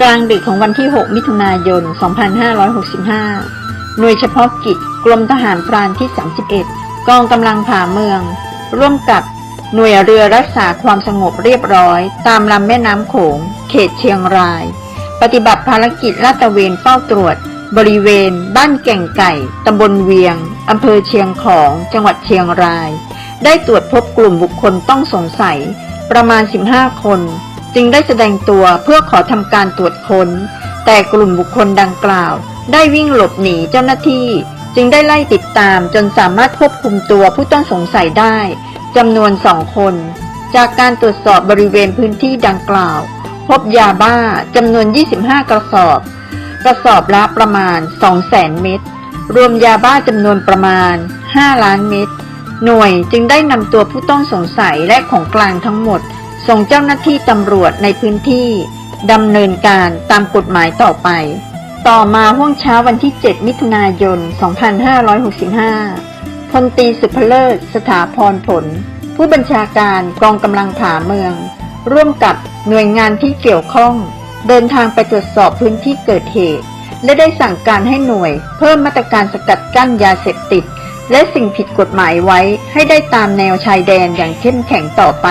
กลางดึกของวันที่ 6 มิถุนายน 2565 หน่วยเฉพาะกิจกรมทหารพรานที่ 31 กองกำลังผ่าเมือง ร่วมกับหน่วยเรือรักษาความสงบเรียบร้อย ตามลำแม่น้ำโขง เขตเชียงราย ปฏิบัติภารกิจลาดตระเวนเฝ้าตรวจ บริเวณ บ้านแก่งไก่ตำบลเวียงอำเภอเชียงของ จังหวัดเชียงราย ได้ตรวจพบกลุ่มบุคคลต้องสงสัยประมาณ 15 คน จึงได้แสดงตัวเพื่อขอทำการตรวจค้น แต่กลุ่มบุคคลดังกล่าว ได้วิ่งหลบหนีเจ้าหน้าที่ จึงได้ไล่ติดตามจนสามารถควบคุมตัวผู้ต้องสงสัยได้จำนวนสองคน จากการตรวจสอบบริเวณพื้นที่ดังกล่าว พบยาบ้าจำนวน 25 กระสอบ กระสอบละประมาณ 200,000 เม็ดรวมยาบ้าจำนวนประมาณ 5 ล้านเม็ดหน่วยจึงได้นำตัวผู้ต้องสงสัยและของกลางทั้งหมด ส่งเจ้าหน้าที่ตำรวจในพื้นที่ดำเนินการตามกฎหมายต่อไป ต่อมาห้วงเช้าวันที่ 7 มิถุนายน 2565 พลตีสุภเลิศ สถาพรผล ผู้บัญชาการกองกำลังผาเมือง ร่วมกับหน่วยงานที่เกี่ยวข้อง เดินทางไปตรวจสอบพื้นที่เกิดเหตุ และได้สั่งการให้หน่วย เพิ่มมาตรการสกัดกั้นยาเสพติด และสิ่งผิดกฎหมายไว้ให้ได้ตามแนวชายแดนอย่างเข้มแข็งต่อไป